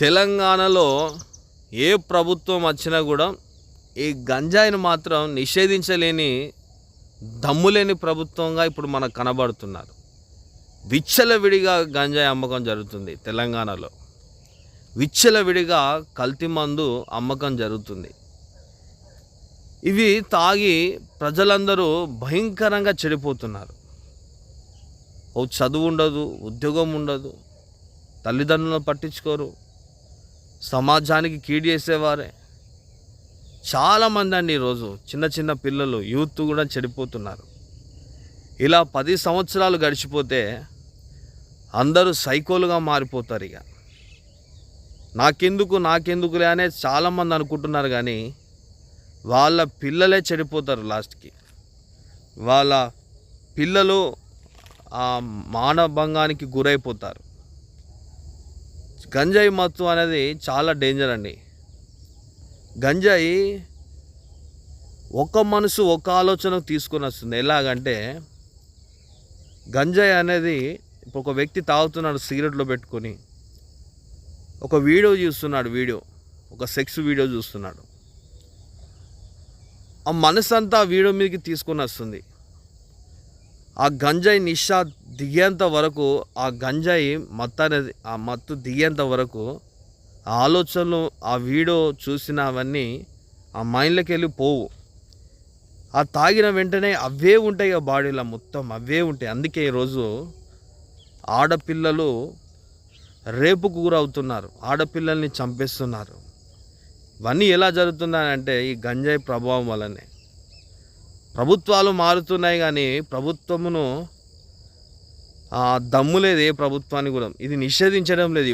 తెలంగాణలో ఏ ప్రభుత్వం వచ్చినా కూడా ఈ గంజాయిని మాత్రం నిషేధించలేని దమ్ములేని ప్రభుత్వంగా ఇప్పుడు మనకు కనబడుతున్నారు. విచ్చలవిడిగా గంజాయి అమ్మకం జరుగుతుంది తెలంగాణలో. విచ్చలవిడిగా కల్తీ మందు అమ్మకం జరుగుతుంది. ఇవి తాగి ప్రజలందరూ భయంకరంగా చెడిపోతున్నారు. ఓ చదువు ఉండదు ఉద్యోగం ఉండదు తల్లిదండ్రులను పట్టించుకోరు సమాజానికి కీడు చేసేవారే. చాలామంది అండి ఈరోజు చిన్న చిన్న పిల్లలు యూత్ కూడా చెడిపోతున్నారు. ఇలా పది సంవత్సరాలు గడిచిపోతే అందరూ సైకోలుగా మారిపోతారు ఇక. నాకెందుకు నాకెందుకులే అనే చాలామంది అనుకుంటున్నారు కానీ వాళ్ళ పిల్లలే చెడిపోతారు లాస్ట్కి. వాళ్ళ పిల్లలు ఆ మానభంగానికి గురైపోతారు. గంజాయి మత్తు అనేది చాలా డేంజర్ అండి. గంజాయి ఒక మనసు ఒక ఆలోచనకు తీసుకొని వస్తుంది. ఎలాగంటే గంజాయి అనేది ఇప్పుడు ఒక వ్యక్తి తాగుతున్నాడు సిగరెట్లో పెట్టుకొని. ఒక వీడియో చూస్తున్నాడు వీడియో. ఒక సెక్స్ వీడియో చూస్తున్నాడు. ఆ మనసు అంతా ఆ వీడియో మీదకి తీసుకొని వస్తుంది. ఆ గంజాయి నిషా దిగేంత వరకు ఆ గంజాయి మత్తు అనేది ఆ మత్తు దిగేంత వరకు ఆ ఆలోచనలు ఆ వీడియో చూసిన అవన్నీ ఆ మైండ్లోకి వెళ్ళి పోవు. ఆ తాగిన వెంటనే అవే ఉంటాయి ఆ బాడీలో మొత్తం అవే ఉంటాయి. అందుకే ఈరోజు ఆడపిల్లలు రేపు గురవుతున్నారు ఆడపిల్లల్ని చంపేస్తున్నారు. ఇవన్నీ ఎలా జరుగుతున్నాయంటే ఈ గంజాయి ప్రభావం వల్లనే. ప్రభుత్వాలు మారుతున్నాయి కానీ ప్రభుత్వమును దమ్ము లేదు ఏ ప్రభుత్వానికి కూడా. ఇది నిషేధించడం లేదు.